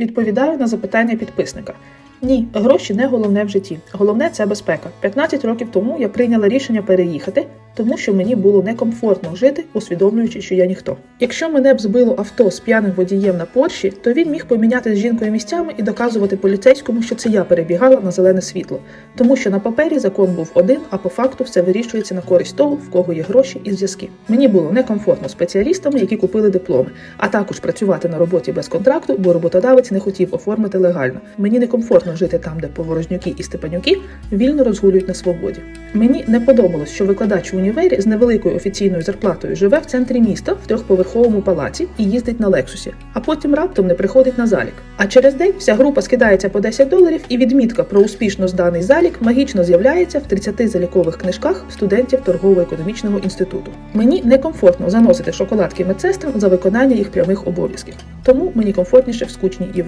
Відповідаю на запитання підписника. Ні, гроші не головне в житті. Головне це безпека. 15 років тому я прийняла рішення переїхати, тому що мені було некомфортно жити, усвідомлюючи, що я ніхто. Якщо мене б збило авто з п'яним водієм на Порші, то він міг поміняти з жінкою місцями і доказувати поліцейському, що це я перебігала на зелене світло, тому що на папері закон був один, а по факту все вирішується на користь того, в кого є гроші і зв'язки. Мені було некомфортно спеціалістами, які купили дипломи, а також працювати на роботі без контракту, бо роботодавець не хотів оформити легально. Мені некомфортно жити там, де поворожнюки і степанюки вільно розгулюють на свободі. Мені не подобалось, що викладач в універі з невеликою офіційною зарплатою живе в центрі міста в трьохповерховому палаці і їздить на лексусі, а потім раптом не приходить на залік. А через день вся група скидається по 10 доларів, і відмітка про успішно зданий залік магічно з'являється в 30 залікових книжках студентів торгово-економічного інституту. Мені некомфортно заносити шоколадки медсестрам за виконання їх прямих обов'язків, тому мені комфортніше в скучній Європі.